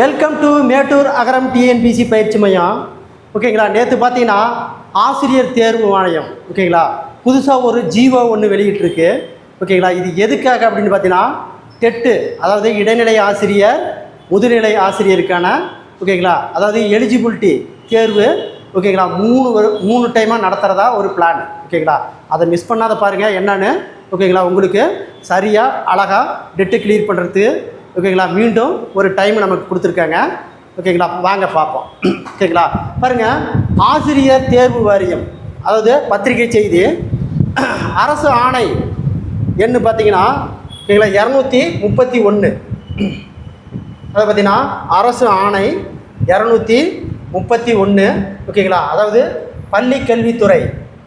Welcome to Mettur Agaram TNPSC பயிற்சி மையம். ஓகேங்களா? நேற்று பார்த்தீங்கன்னா ஆசிரியர் தேர்வு ஆணையம் ஓகேங்களா? புதுசாக ஒரு ஜீவோ ஒன்று வெளியிட்டிருக்கு. ஓகேங்களா? இது எதுக்காக அப்படின்னு பார்த்தீங்கன்னா டெட்டு அதாவது இடைநிலை ஆசிரியர் முதுநிலை ஆசிரியருக்கான ஓகேங்களா? அதாவது எலிஜிபிலிட்டி தேர்வு ஓகேங்களா? மூணு மூணு டைமாக நடத்துகிறதா ஒரு பிளான் ஓகேங்களா? அதை மிஸ் பண்ணாத பாருங்கள் என்னன்னு ஓகேங்களா? உங்களுக்கு சரியாக அழகாக டெட்டு கிளியர் பண்ணுறதுக்கு ஓகேங்களா? மீண்டும் ஒரு டைம் நமக்கு கொடுத்துருக்காங்க. ஓகேங்களா? வாங்க பார்ப்போம். ஓகேங்களா? பாருங்கள் ஆசிரியர் தேர்வு வாரியம் அதாவது பத்திரிகை செய்தி அரசு ஆணை என்ன பார்த்தீங்கன்னா ஓகேங்களா? இரநூத்தி முப்பத்தி ஒன்று அதை பார்த்தீங்கன்னா அரசு ஆணை இரநூத்தி முப்பத்தி ஒன்று ஓகேங்களா? அதாவது பள்ளி கல்வித்துறை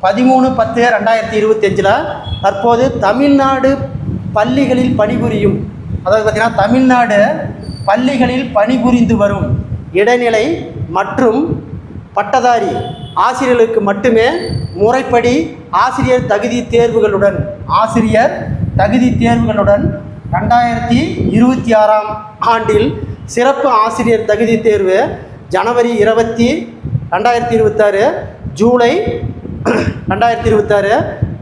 பதிமூணு பத்து ரெண்டாயிரத்தி இருபத்தஞ்சில் தற்போது தமிழ்நாடு பள்ளிகளில் பணிபுரியும் அதாவது பார்த்திங்கன்னா தமிழ்நாடு பள்ளிகளில் பணிபுரிந்து வரும் இடைநிலை மற்றும் பட்டதாரி ஆசிரியர்களுக்கு மட்டுமே முறைப்படி ஆசிரியர் தகுதி தேர்வுகளுடன் ஆசிரியர் தகுதி தேர்வுகளுடன் ரெண்டாயிரத்தி இருபத்தி ஆறாம் ஆண்டில் சிறப்பு ஆசிரியர் தகுதி தேர்வு ஜனவரி இருபத்தி ரெண்டாயிரத்தி இருபத்தாறு ஜூலை ரெண்டாயிரத்தி இருபத்தாறு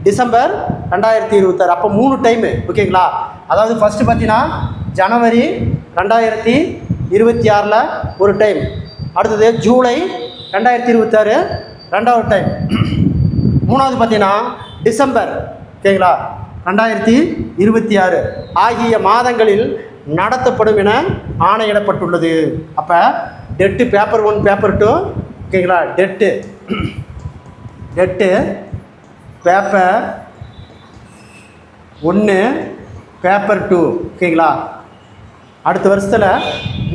டிசம்பர் ரெண்டாயிரத்தி இருபத்தாறு. அப்போ மூணு டைமு ஓகேங்களா அதாவது ஃபஸ்ட்டு பார்த்தீங்கன்னா ஜனவரி ரெண்டாயிரத்தி இருபத்தி ஆறில் ஒரு டைம் அடுத்தது ஜூலை ரெண்டாயிரத்தி இருபத்தாறு ரெண்டாவது டைம் மூணாவது பார்த்தீங்கன்னா டிசம்பர் ஓகேங்களா? ரெண்டாயிரத்தி இருபத்தி ஆறு. ஆகிய மாதங்களில் நடத்தப்படும் என ஆணையிடப்பட்டுள்ளது. அப்போ TET paper one paper two ஓகேங்களா? டெட்டு டெட்டு பேப்பர் ஒன்று பேப்பர் டூ ஓகேங்களா? அடுத்த வருஷத்தில்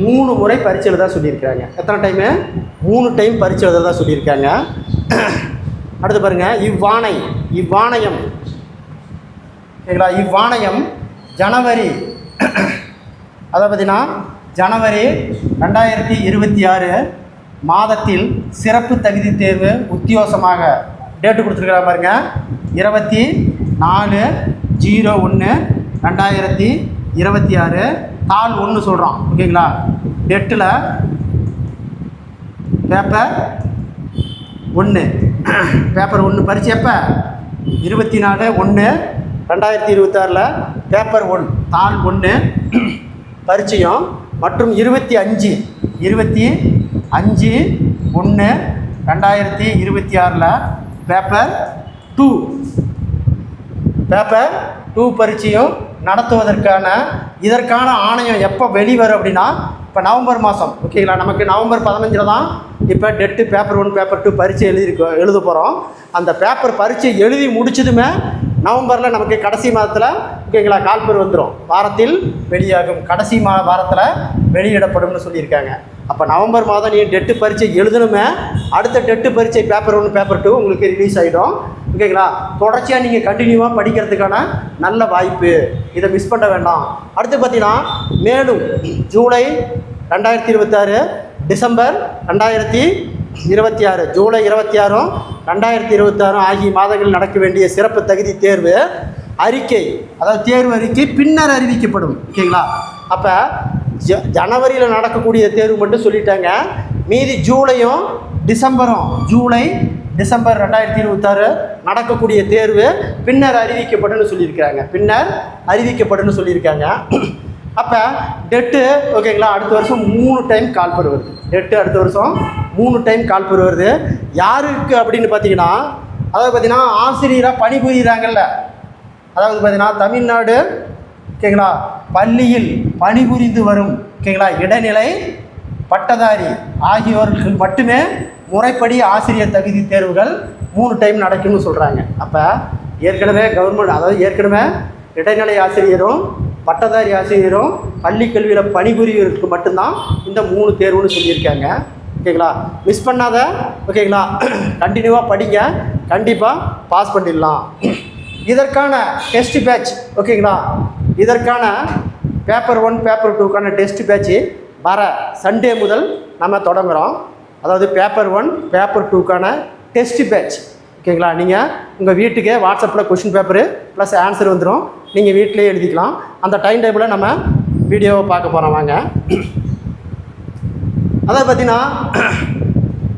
மூணு முறை பரீட்சை எழுத சொல்லியிருக்காங்க எத்தனை டைமு மூணு டைம் பரீட்சை எழுத சொல்லியிருக்காங்க. அடுத்து பாருங்கள் இவ்வாணை இவ்வாணையம். ஓகேங்களா? இவ்வாணையம் ஜனவரி அதை பார்த்தீங்கன்னா ஜனவரி ரெண்டாயிரத்தி இருபத்தி ஆறு மாதத்தில் சிறப்பு தகுதி தேர்வு உத்தியோகமாக டேட்டு கொடுத்துருக்குறா பாருங்கள் இருபத்தி நாலு ஜீரோ ஒன்று ரெண்டாயிரத்தி இருபத்தி ஆறு. தாள் ஒன்று சொல்கிறோம் ஓகேங்களா? டெட்டில் பேப்பர் ஒன்று பேப்பர் ஒன்று பரிச்சு எப்போ? இருபத்தி நாலு ஒன்று ரெண்டாயிரத்தி இருபத்தாறில் பேப்பர் ஒன். தாள் ஒன்று பரிச்சயம். மற்றும் இருபத்தி அஞ்சு. இருபத்தி அஞ்சு ஒன்று ரெண்டாயிரத்தி இருபத்தி ஆறில் பேப்பர் டூ பேப்பர் டூ பரிச்சயம் நடத்துவதற்கான இதற்கான ஆணையம் எப்போ வெளிவரும் அப்படின்னா இப்போ நவம்பர் மாதம் ஓகேங்களா நமக்கு நவம்பர் பதினஞ்சில் தான் இப்போ TET paper one paper two பரீட்சை எழுதியிருக்கோம் எழுத போகிறோம் அந்த பேப்பர் பரீட்சை எழுதி முடிச்சதுமே நவம்பரில் நமக்கு கடைசி மாதத்தில் ஓகேங்களா கால்பர் வந்துடும் வாரத்தில் வெளியாகும். கடைசி மா வாரத்தில் வெளியிடப்படும்னு சொல்லியிருக்காங்க. அப்போ நவம்பர் மாதம் நீ டெட்டு பரீட்சை எழுதணுமே அடுத்த டெட்டு பரீட்சை பேப்பர் ஒன்று பேப்பர் டூ உங்களுக்கு ரிலீஸ் ஆகிடும் ஓகேங்களா? தொடர்ச்சியாக நீங்கள் கண்டினியூவாக படிக்கிறதுக்கான நல்ல வாய்ப்பு. இதை மிஸ் பண்ண வேண்டாம். அடுத்து பார்த்தீங்கன்னா மேலும் ஜூலை ரெண்டாயிரத்தி இருபத்தாறு டிசம்பர் ரெண்டாயிரத்தி இருபத்தி ஆறு ஜூலை இருபத்தி ஆறும் ரெண்டாயிரத்தி இருபத்தாறும் ஆகிய மாதங்களில் நடக்க வேண்டிய சிறப்பு தகுதி தேர்வு அறிக்கை அதாவது தேர்வு அறிக்கை பின்னர் அறிவிக்கப்படும். ஓகேங்களா? அப்போ ஜ ஜனவரியில் நடக்கக்கூடிய தேர்வு மட்டும் சொல்லிட்டாங்க. மீதி ஜூலையும் டிசம்பரும் ஜூலை டிசம்பர் ரெண்டாயிரத்தி இருபத்தாறு நடக்கக்கூடிய தேர்வு பின்னர் அறிவிக்கப்படுன்னு சொல்லியிருக்கிறாங்க. பின்னர் அறிவிக்கப்படுன்னு சொல்லியிருக்காங்க. அப்போ டெட்டு ஓகேங்களா அடுத்த வருஷம் மூணு டைம் கால் பெறு வருது. டெட்டு அடுத்த வருஷம் மூணு டைம் கால் பெறு வருது. யாருக்கு அப்படின்னு பார்த்தீங்கன்னா அதாவது பார்த்தீங்கன்னா ஆசிரியராக பணிபுரிகிறாங்கல்ல அதாவது பார்த்தீங்கன்னா தமிழ்நாடு ஓகேங்களா பள்ளியில் பணிபுரிந்து வரும் ஓகேங்களா இடைநிலை பட்டதாரி ஆகியோருக்கு மட்டுமே முறைப்படி ஆசிரியர் தகுதி தேர்வுகள் மூணு டைம் நடக்கும்னு சொல்கிறாங்க அப்போ ஏற்கனவே கவர்மெண்ட் அதாவது ஏற்கனவே இடைநிலை ஆசிரியரும் பட்டதாரி ஆசிரியரும் பள்ளி கல்வியில் பணிபுரியவருக்கு மட்டும்தான் இந்த மூணு தேர்வுன்னு சொல்லியிருக்காங்க. ஓகேங்களா மிஸ் பண்ணாத ஓகேங்களா கண்டினியூவாக படிங்க. கண்டிப்பாக பாஸ் பண்ணிடலாம். இதற்கான டெஸ்ட் பேட்ச் ஓகேங்களா இதற்கான பேப்பர் ஒன் பேப்பர் டூக்கான டெஸ்ட் பேட்ச் வர சண்டே முதல் நம்ம தொடங்குகிறோம் அதாவது பேப்பர் ஒன் பேப்பர் டூக்கான டெஸ்ட் பேட்ச் ஓகேங்களா நீங்கள் உங்கள் வீட்டுக்கே வாட்ஸ்அப்பில் கொஷின் பேப்பரு ப்ளஸ் ஆன்சர் வந்துடும் நீங்கள் வீட்டிலே எழுதிக்கலாம். அந்த டைம் டேபிளை நம்ம வீடியோவை பார்க்க போகிறோம் வாங்க. அதாவது பார்த்தீங்கன்னா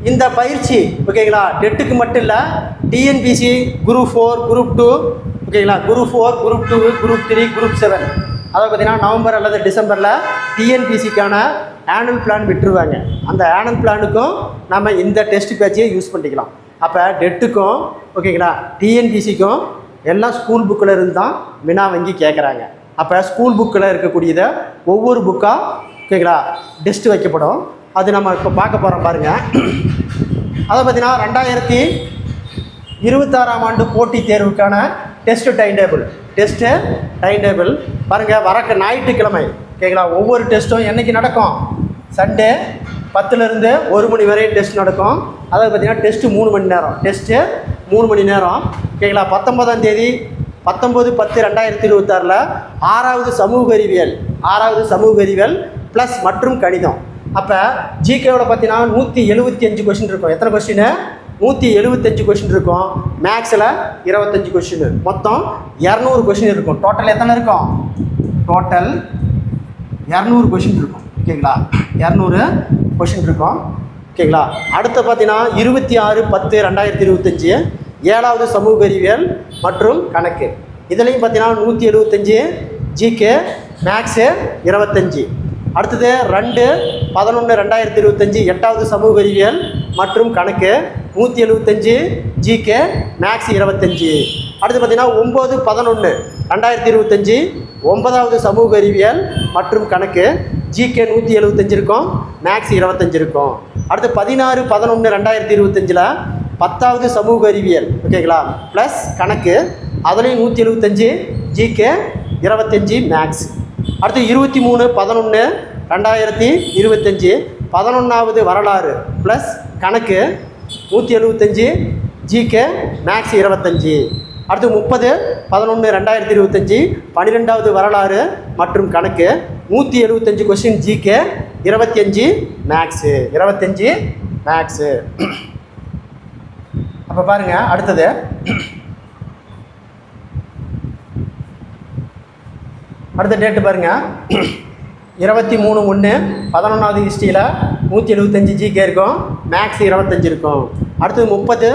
இந்த பயிற்சி ஓகேங்களா டெட்டுக்கு மட்டும் இல்லை TNPSC group four group two ஓகேங்களா group four group two group three group seven அதாவது பார்த்தீங்கன்னா நவம்பர் அல்லது டிசம்பரில் டிஎன்பிசிக்கான ஆனுவல் பிளான் விட்டுருவாங்க. அந்த ஆனுவல் பிளானுக்கும் நம்ம இந்த டெஸ்ட் பேட்சையே யூஸ் பண்ணிக்கலாம். அப்போ டெட்டுக்கும் ஓகேங்களா டிஎன்பிசிக்கும் எல்லாம் ஸ்கூல் புக்கில் இருந்து தான் வினா வங்கி கேட்குறாங்க அப்போ ஸ்கூல் புக்கில் இருக்கக்கூடியதை ஒவ்வொரு புக்காக ஓகேங்களா டெஸ்ட் வைக்கப்படும். அது நம்ம இப்போ பார்க்க போகிறோம் பாருங்கள் அதை பார்த்தீங்கன்னா ரெண்டாயிரத்தி இருபத்தாறாம் ஆண்டு போட்டித் தேர்வுக்கான test time table test time table பாருங்கள் வரக்க ஞாயிற்றுக்கிழமை. ஓகேங்களா ஒவ்வொரு டெஸ்ட்டும் என்னைக்கு நடக்கும்? சண்டே பத்துலேருந்து ஒரு மணி வரை டெஸ்ட் நடக்கும். அதாவது பார்த்தீங்கன்னா டெஸ்ட்டு மூணு மணி நேரம். டெஸ்ட்டு மூணு மணி நேரம். ஓகேங்களா பத்தொன்பதாம் தேதி பத்தொம்பது பத்து ரெண்டாயிரத்தி இருபத்தாறில் ஆறாவது சமூக அறிவியல் ஆறாவது சமூக அறிவியல் ப்ளஸ் மற்றும் கணிதம். அப்போ ஜிகேவில் பார்த்தீங்கன்னா நூற்றி எழுபத்தி அஞ்சு கொஷின் இருக்கும். எத்தனை கொஸ்டின் நூற்றி எழுபத்தஞ்சு கொஷின் இருக்கும். மேக்ஸில் இருபத்தஞ்சு கொஷின் மொத்தம் இரநூறு கொஷின் இருக்கும். டோட்டல் எத்தனை இருக்கும்? டோட்டல் இரநூறு கொஷின் இருக்கும். ஓகேங்களா இரநூறு கொஷின் இருக்கும். ஓகேங்களா அடுத்து பார்த்தீங்கன்னா இருபத்தி ஆறு பத்து ரெண்டாயிரத்தி இருபத்தஞ்சி ஏழாவது சமூக அறிவியல் மற்றும் கணக்கு. இதுலேயும் பார்த்தீங்கன்னா நூற்றி எழுபத்தஞ்சி ஜிகே மேக்ஸு இருபத்தஞ்சி. அடுத்தது ரெண்டு பதினொன்று ரெண்டாயிரத்தி இருபத்தஞ்சி எட்டாவது சமூக அறிவியல் மற்றும் கணக்கு. நூற்றி எழுபத்தஞ்சு ஜிகே மேக்ஸ் இருபத்தஞ்சி. அடுத்து பார்த்தீங்கன்னா ஒம்பது பதினொன்று ரெண்டாயிரத்தி இருபத்தஞ்சி. ஒன்பதாவது சமூக அறிவியல் மற்றும் கணக்கு ஜிகே நூற்றி எழுபத்தஞ்சு இருக்கும் மேக்ஸ் இருபத்தஞ்சு இருக்கும். அடுத்து பதினாறு பதினொன்று ரெண்டாயிரத்தி இருபத்தஞ்சில் பத்தாவது சமூக அறிவியல் ஓகேங்களா ப்ளஸ் கணக்கு அதுலேயும் நூற்றி எழுபத்தஞ்சு ஜிகே இருபத்தஞ்சி மேக்ஸ் அடுத்து இருபத்தி மூணு பதினொன்று ரெண்டாயிரத்தி இருபத்தஞ்சி. பதினொன்றாவது வரலாறு ப்ளஸ் கணக்கு நூற்றி எழுபத்தஞ்சி ஜிகே மேக்ஸ் இருபத்தஞ்சி. அடுத்து முப்பது பதினொன்று ரெண்டாயிரத்தி இருபத்தஞ்சி. பன்னிரெண்டாவது வரலாறு மற்றும் கணக்கு நூற்றி எழுபத்தஞ்சு கொஸ்டின் ஜிகே இருபத்தி அஞ்சு மேக்ஸு இருபத்தஞ்சி மேக்ஸு அப்போ பாருங்கள் அடுத்தது. அடுத்த டேட்டு பாருங்கள் இருபத்தி மூணு ஒன்று பதினொன்றாவது ஹிஸ்ட்ரியில் நூற்றி எழுபத்தஞ்சி ஜிகே இருக்கும். மேக்ஸ் இருபத்தஞ்சி இருக்கும். அடுத்தது முப்பது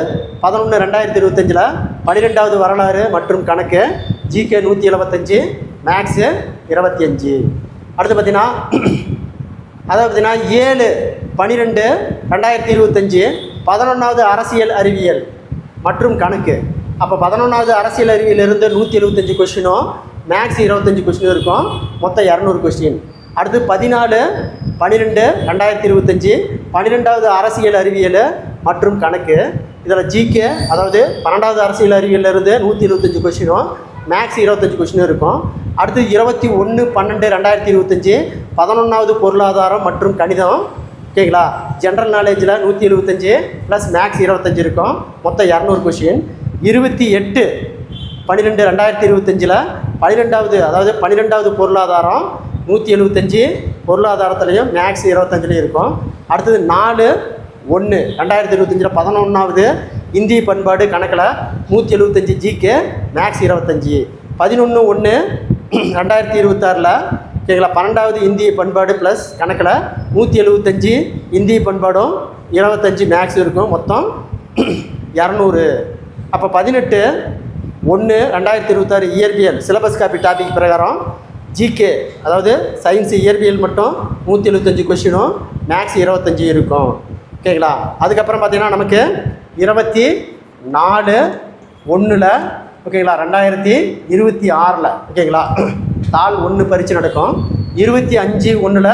பதினொன்று ரெண்டாயிரத்தி இருபத்தஞ்சில் பன்னிரெண்டாவது வரலாறு மற்றும் கணக்கு ஜிகே நூற்றி எழுபத்தஞ்சி மேக்ஸு இருபத்தி அஞ்சு. அடுத்து பார்த்தீங்கன்னா அதாவது பார்த்தீங்கன்னா ஏழு பன்னிரெண்டு ரெண்டாயிரத்தி இருபத்தஞ்சி பதினொன்றாவது அரசியல் அறிவியல் மற்றும் கணக்கு. அப்போ பதினொன்றாவது அரசியல் அறிவியலிருந்து நூற்றி எழுபத்தஞ்சி கொஸ்டினும் மேக்ஸ் இருபத்தஞ்சி கொஸ்டினும் இருக்கும். மொத்தம் இரநூறு கொஸ்டின் அடுத்து பதினாலு பன்னிரெண்டு ரெண்டாயிரத்தி இருபத்தஞ்சி பன்னிரெண்டாவது அரசியல் அறிவியல் மற்றும் கணக்கு. இதில் ஜிகே அதாவது பன்னெண்டாவது அரசியல் அறிவியலிருந்து நூற்றி இருபத்தஞ்சி கொஸ்டினும் மேக்ஸ் இருபத்தஞ்சி கொஷினும் இருக்கும். அடுத்து இருபத்தி ஒன்று பன்னெண்டு ரெண்டாயிரத்தி இருபத்தஞ்சி பதினொன்றாவது பொருளாதாரம் மற்றும் கணிதம். ஓகேங்களா? ஜென்ரல் நாலேஜில் நூற்றி எழுபத்தஞ்சி ப்ளஸ் மேக்ஸ் இருபத்தஞ்சி இருக்கும். மொத்தம் இரநூறு கொஷின் இருபத்தி எட்டு பன்னிரெண்டு ரெண்டாயிரத்தி இருபத்தஞ்சில் பன்னிரெண்டாவது அதாவது பன்னிரெண்டாவது பொருளாதாரம் நூற்றி எழுபத்தஞ்சி பொருளாதாரத்துலேயும் மேக்ஸ் இருபத்தஞ்சிலையும் இருக்கும். அடுத்தது நாலு ஒன்று ரெண்டாயிரத்தி இருபத்தஞ்சில் பதினொன்றாவது இந்திய பண்பாடு கணக்கில் நூற்றி எழுபத்தஞ்சி ஜிகே மேக்ஸ் இருபத்தஞ்சி. பதினொன்று ஒன்று ரெண்டாயிரத்தி இருபத்தாறில் கேட்கல பன்னெண்டாவது இந்திய பண்பாடு ப்ளஸ் கணக்கில் நூற்றி எழுபத்தஞ்சி இந்திய பண்பாடும் இருபத்தஞ்சி மேக்ஸ் இருக்கும். மொத்தம் இரநூறு. அப்போ பதினெட்டு ஒன்று ரெண்டாயிரத்தி இருபத்தாறு இயற்பியல் சிலபஸ் காப்பி டாபிக் பிரகாரம் ஜிகே அதாவது சயின்ஸ் இயற்பியல் மட்டும் நூற்றி எழுபத்தஞ்சி கொஷினும் மேக்ஸ் இருபத்தஞ்சி இருக்கும். ஓகேங்களா அதுக்கப்புறம் பார்த்தீங்கன்னா நமக்கு இருபத்தி நாலு ஒன்றில் ஓகேங்களா ரெண்டாயிரத்தி இருபத்தி ஆறில் ஓகேங்களா தாள் ஒன்று பரீட்சை நடக்கும். இருபத்தி அஞ்சு ஒன்றில்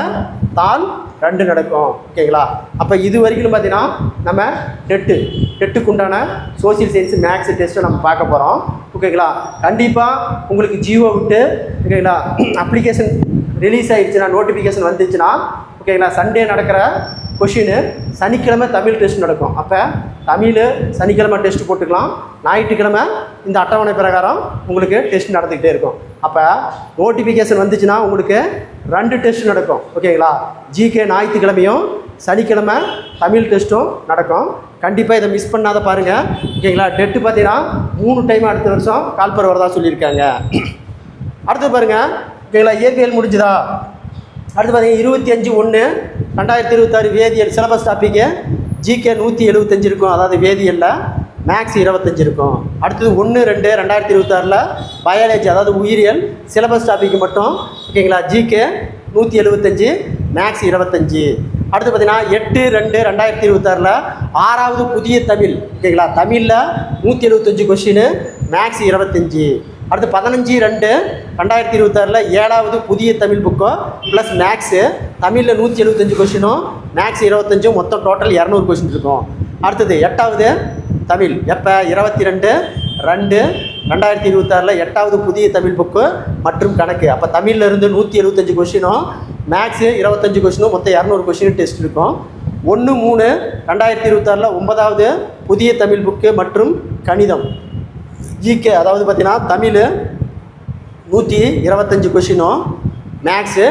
தாள் ரெண்டு நடக்கும் ஓகேங்களா அப்போ இது வரைக்கும் பார்த்தீங்கன்னா நம்ம டெட்டு டெட்டுக்குண்டான சோசியல் சயின்ஸ் மேக்ஸ் டெஸ்ட்டை நம்ம பார்க்க போகிறோம் ஓகேங்களா கண்டிப்பாக உங்களுக்கு ஜியோ விட்டு ஓகேங்களா அப்ளிகேஷன் ரிலீஸ் ஆகிடுச்சுன்னா நோட்டிஃபிகேஷன் வந்துச்சுன்னா ஓகேங்களா சண்டே நடக்கிற கொஷினு சனிக்கிழமை தமிழ் டெஸ்ட் நடக்கும். அப்போ தமிழ் சனிக்கிழமை டெஸ்ட் போட்டுக்கலாம். ஞாயிற்றுக்கிழமை இந்த அட்டவணை பிரகாரம் உங்களுக்கு டெஸ்ட் நடந்துக்கிட்டே இருக்கும். அப்போ நோட்டிஃபிகேஷன் வந்துச்சுன்னா உங்களுக்கு ரெண்டு டெஸ்ட் நடக்கும். ஓகேங்களா ஜிகே ஞாயிற்றுக்கிழமையும் சனிக்கிழமை தமிழ் டெஸ்ட்டும் நடக்கும். கண்டிப்பாக இதை மிஸ் பண்ணாத பாருங்கள் ஓகேங்களா டெட்டு பார்த்தீங்கன்னா மூணு டைம் அடுத்த வருஷம் கால்பர் வரதா சொல்லியிருக்காங்க. அடுத்து பாருங்கள் ஓகேங்களா இயற்பியல் முடிஞ்சுதா? அடுத்து பார்த்தீங்கன்னா இருபத்தி அஞ்சு ஒன்று ரெண்டாயிரத்தி இருபத்தாறு வேதியியல் சிலபஸ் டாப்பிக்கு ஜிகே நூற்றி எழுபத்தஞ்சு இருக்கும். அதாவது வேதியியலில் மேக்ஸ் இருபத்தஞ்சு இருக்கும். அடுத்தது ஒன்று ரெண்டு ரெண்டாயிரத்தி இருபத்தாறில் பயாலஜி அதாவது உயிரியல் சிலபஸ் டாப்பிக்கு மட்டும். ஓகேங்களா ஜிகே நூற்றி எழுபத்தஞ்சு மேக்ஸ் இருபத்தஞ்சு. அடுத்து பார்த்தீங்கன்னா எட்டு ரெண்டு ரெண்டாயிரத்தி இருபத்தாறில் ஆறாவது புதிய தமிழ். ஓகேங்களா தமிழில் நூற்றி எழுபத்தஞ்சு கொஷின் மேக்ஸ் இருபத்தஞ்சி. அடுத்து பதினஞ்சு ரெண்டு. ரெண்டாயிரத்தி இருபத்தாறில் ஏழாவது புதிய தமிழ் புக்கோ ப்ளஸ் மேக்ஸு தமிழில் நூற்றி எழுபத்தஞ்சு கொஷினும் மேக்ஸ் இருபத்தஞ்சும் மொத்தம் டோட்டல் இரநூறு கொஷின் இருக்கும். அடுத்தது எட்டாவது தமிழ். எப்போ? இருபத்தி ரெண்டு. ரெண்டு ரெண்டாயிரத்தி இருபத்தாறில் எட்டாவது புதிய தமிழ் புக்கு மற்றும் கணக்கு. அப்போ தமிழில் இருந்து நூற்றி எழுபத்தஞ்சு கொஷினும் மேக்ஸு இருபத்தஞ்சு கொஷினும் மொத்தம் இரநூறு கொஷின் டெஸ்ட் இருக்கும். ஒன்று மூணு. ரெண்டாயிரத்தி இருபத்தாறில் ஒன்பதாவது புதிய தமிழ் புக்கு மற்றும் கணிதம். ஜிகே அதாவது பார்த்தீங்கன்னா தமிழ் நூற்றி இருபத்தஞ்சி கொஷினும் மேக்ஸு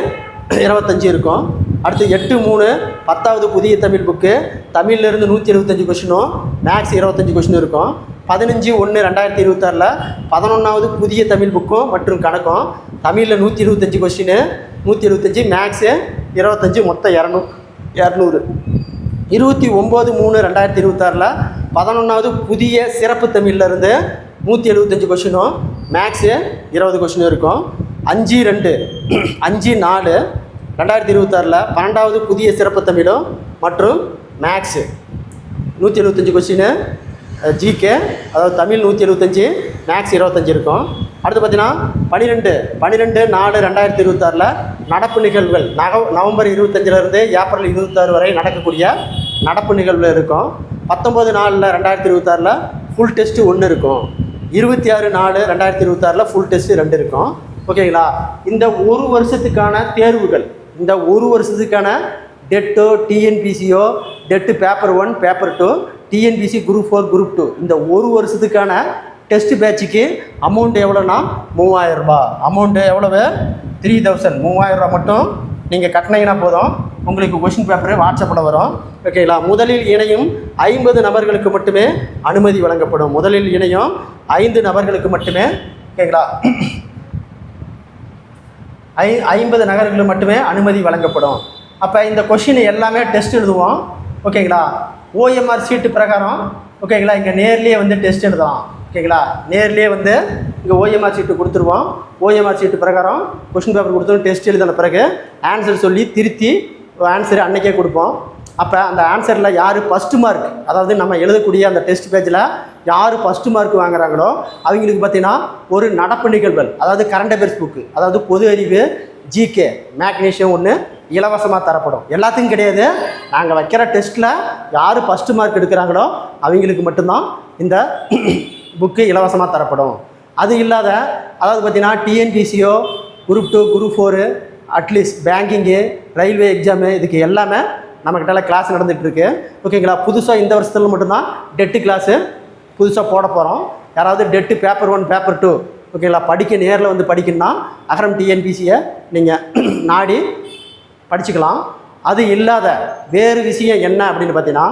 இருபத்தஞ்சி இருக்கும். அடுத்து எட்டு மூணு பத்தாவது புதிய தமிழ் புக்கு தமிழ்லேருந்து நூற்றி எழுபத்தஞ்சி கொஷினும் மேக்ஸ் இருபத்தஞ்சி கொஷினும் இருக்கும். பதினஞ்சு ஒன்று ரெண்டாயிரத்தி இருபத்தாறில் பதினொன்றாவது புதிய தமிழ் புக்கும் மற்றும் கணக்கும் தமிழில் நூற்றி இருபத்தஞ்சி கொஷினு நூற்றி எழுபத்தஞ்சி மேக்ஸு இருபத்தஞ்சி மொத்தம் இரநூ இரநூறு. இருபத்தி ஒம்பது மூணு ரெண்டாயிரத்தி இருபத்தாறில் பதினொன்றாவது புதிய சிறப்பு தமிழ்லேருந்து நூற்றி எழுபத்தஞ்சு கொஷினும் மேக்ஸு இருபது கொஷினும் இருக்கும். அஞ்சு ரெண்டு அஞ்சு நாலு ரெண்டாயிரத்தி இருபத்தாறில் பன்னெண்டாவது புதிய சிறப்பு தமிழும் மற்றும் மேக்ஸு நூற்றி எழுபத்தஞ்சு கொஷினு ஜிகே அதாவது தமிழ் நூற்றி எழுபத்தஞ்சு மேக்ஸ் இருபத்தஞ்சி இருக்கும். அடுத்து பார்த்தீங்கன்னா பன்னிரெண்டு பன்னிரெண்டு நாலு ரெண்டாயிரத்தி இருபத்தாறில் நடப்பு நிகழ்வுகள் நக நவம்பர் இருபத்தஞ்சிலேருந்து ஏப்ரல் இருபத்தாறு வரை நடக்கக்கூடிய நடப்பு நிகழ்வு இருக்கும். பத்தொம்போது நாலில் ரெண்டாயிரத்தி இருபத்தாறில் ஃபுல் டெஸ்ட்டு ஒன்று இருக்கும். இருபத்தி ஆறு நாலு ரெண்டாயிரத்தி இருபத்தாறில் ஃபுல் டெஸ்ட்டு ரெண்டு இருக்கும். ஓகேங்களா இந்த ஒரு வருஷத்துக்கான தேர்வுகள் இந்த ஒரு வருஷத்துக்கான டெட்டோ டிஎன்பிசியோ TET paper one paper two TNPSC group four group two இந்த ஒரு வருஷத்துக்கான டெஸ்ட் பேட்சுக்கு அமௌண்ட் எவ்வளோனா மூவாயிரம் ரூபா அமௌண்ட்டு எவ்வளவு? த்ரீ தௌசண்ட் மூவாயிரம் மட்டும் நீங்கள் கட்டினீங்கன்னா போதும். உங்களுக்கு கொஷின் பேப்பர் வாட்ஸ்அப்பில் வரும். ஓகேங்களா முதலில் இணையும் ஐம்பது நபர்களுக்கு மட்டுமே அனுமதி வழங்கப்படும். முதலில் இணையும் ஐந்து நபர்களுக்கு மட்டுமே ஓகேங்களா ஐ ஐம்பது நகர்களுக்கு மட்டுமே அனுமதி வழங்கப்படும். அப்போ இந்த கொஷின் எல்லாமே டெஸ்ட் எழுதுவோம். ஓகேங்களா ஓஎம்ஆர் சீட்டு பிரகாரம் ஓகேங்களா இங்கே நேர்லேயே வந்து டெஸ்ட் எழுதலாம். ஓகேங்களா நேர்லேயே வந்து இங்கே ஓஎம்ஆர் சீட்டு கொடுத்துருவோம். ஓஎம்ஆர் சீட்டு பிரகாரம் கொஷின் பேப்பர் கொடுத்துருவோம் டெஸ்ட் எழுதின பிறகு ஆன்சர் சொல்லி திருத்தி ஆன்சர் அன்னைக்கே கொடுப்போம். அப்போ அந்த ஆன்சரில் யார் ஃபஸ்ட்டு மார்க் அதாவது நம்ம எழுதக்கூடிய அந்த டெஸ்ட் பேஜில் யார் ஃபஸ்ட்டு மார்க் வாங்குறாங்களோ அவங்களுக்கு பார்த்திங்கன்னா ஒரு நடப்பு நிகழ்வுகள் அதாவது கரண்ட் அஃபேர்ஸ் புக்கு அதாவது பொது அறிவு ஜிகே மேக்னீஷியம் ஒன்று இலவசமாக தரப்படும். எல்லாத்துக்கும் கிடையாது. நாங்கள் வைக்கிற டெஸ்ட்டில் யார் ஃபஸ்ட்டு மார்க் எடுக்கிறாங்களோ அவங்களுக்கு மட்டும்தான் இந்த புக்கு இலவசமாக தரப்படும். அது இல்லாத அதாவது பார்த்திங்கன்னா டிஎன்பிசியோ group two group four at least banking railway exam இதுக்கு எல்லாமே நம்மக்கிட்ட கிளாஸ் நடந்துகிட்ருக்கு ஓகேங்களா புதுசாக இந்த வருஷத்துல மட்டும்தான் டெட்டு கிளாஸு புதுசாக போட போகிறோம் யாராவது TET paper one paper two ஓகேங்களா படிக்க நேரில் வந்து படிக்கணும்னா அகரம் டிஎன்பிசியை நீங்கள் நாடி படிச்சுக்கலாம். அது இல்லாத வேறு விஷயம் என்ன அப்படின்னு பார்த்தீங்கன்னா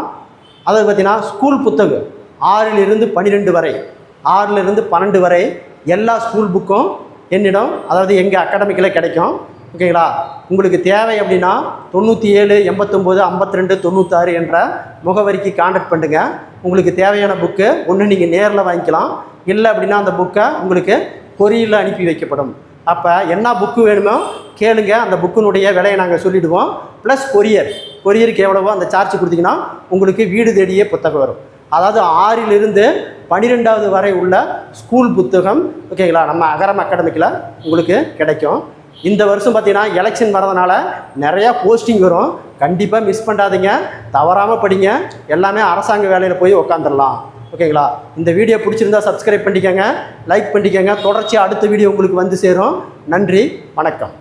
அதாவது பார்த்தீங்கன்னா ஸ்கூல் புத்தகம் ஆறிலிருந்து பன்னிரெண்டு வரை ஆறிலிருந்து பன்னெண்டு வரை எல்லா ஸ்கூல் புக்கும் என்னிடம் அதாவது எங்கள் அகாடமிக்கில் கிடைக்கும். ஓகேங்களா? உங்களுக்கு தேவை அப்படின்னா தொண்ணூற்றி ஏழு எண்பத்தொம்போது ஐம்பத்தி ரெண்டு தொண்ணூத்தாறு என்ற முகவரிக்கு காண்டாக்ட் பண்ணுங்கள் உங்களுக்கு தேவையான புக்கு ஒன்று நீங்கள் நேரில் வாங்கிக்கலாம். இல்லை அப்படின்னா அந்த புக்கை உங்களுக்கு கொரியரில் அனுப்பி வைக்கப்படும். அப்போ என்ன புக்கு வேணுமோ கேளுங்க. அந்த புக்கினுடைய விலையை நாங்கள் சொல்லிவிடுவோம் ப்ளஸ் கொரியர் கொரியருக்கு எவ்வளவோ அந்த சார்ஜ் கொடுத்தீங்கன்னா உங்களுக்கு வீடு தேடியே புத்தகம் வரும். அதாவது ஆறிலிருந்து பன்னிரெண்டாவது வரை உள்ள ஸ்கூல் புத்தகம் ஓகேங்களா? நம்ம அகரம் அகாடமிக்கில் உங்களுக்கு கிடைக்கும். இந்த வருஷம் பார்த்தீங்கன்னா எலெக்ஷன் வரதுனால நிறையா போஸ்டிங் வரும். கண்டிப்பாக மிஸ் பண்ணாதீங்க. தவறாமல் படிங்க. எல்லாமே அரசாங்க வேலையில் போய் உக்காந்துடலாம் ஓகேங்களா? இந்த வீடியோ பிடிச்சிருந்தா சப்ஸ்கிரைப் பண்ணிக்கோங்க. லைக் பண்ணிக்கோங்க. தொடர்ச்சியாக அடுத்த வீடியோ உங்களுக்கு வந்து சேரும். நன்றி. வணக்கம்.